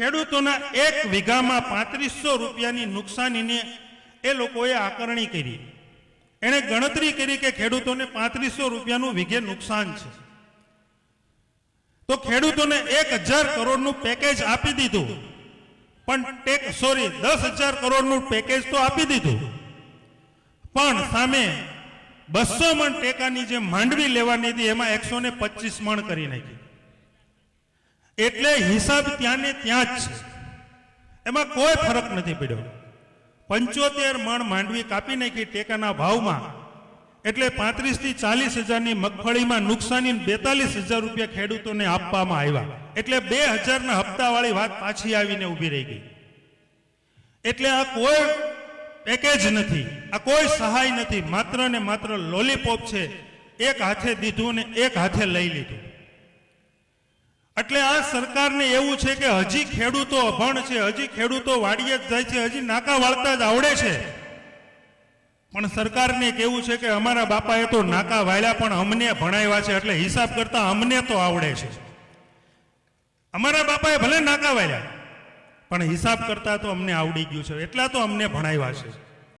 ખેડૂતોના એક વીઘામાં પાંત્રીસો રૂપિયાની નુકસાનીને એ લોકોએ આકરણી કરી. એણે ગણતરી કરી કે ખેડૂતોને પાંત્રીસો રૂપિયાનું વીઘે નુકસાન છે. તો ખેડૂતોને એક હજાર કરોડનું પેકેજ આપી દીધું. પણ ટેક, સોરી, દસ હજાર કરોડનું પેકેજ તો આપી દીધું. પણ સામે બસો મણ ટેકાની જે માંડવી લેવાની હતી, એમાં એકસો ને પચીસ મણ કરી નાખી. એટલે હિસાબ ત્યાં ને ત્યાં જ છે. એમાં કોઈ ફરક નથી પડ્યો. પંચોતેર મણ માંડવી કાપી નાખી ટેકાના ભાવમાં. એટલે પાંત્રીસથી ચાલીસ હજારની મગફળીમાં નુકસાની બેતાલીસ હજાર રૂપિયા ખેડૂતોને આપવામાં આવ્યા. એટલે બે હજારના હપ્તાવાળી વાત પાછી આવીને ઊભી રહી ગઈ. એટલે આ કોઈ પેકેજ નથી. આ કોઈ સહાય નથી. માત્ર ને માત્ર લોલીપોપ છે. એક હાથે દીધું ને એક હાથે લઈ લીધું. એટલે આ સરકારને એવું છે કે હજી ખેડૂતો અભણ છે, હજી ખેડૂતો વાડીએ જ જાય છે, હજી નાકા વાળતા જ આવડે છે. પણ સરકારને કેવું છે કે અમારા બાપાએ તો નાકા વાળ્યા પણ અમને ભણાવ્યા છે, એટલે હિસાબ કરતા અમને તો આવડે છે. અમારા બાપાએ ભલે નાકા વાળ્યા, પણ હિસાબ કરતા તો અમને આવડી ગયું છે, એટલા તો અમને ભણાવ્યા છે.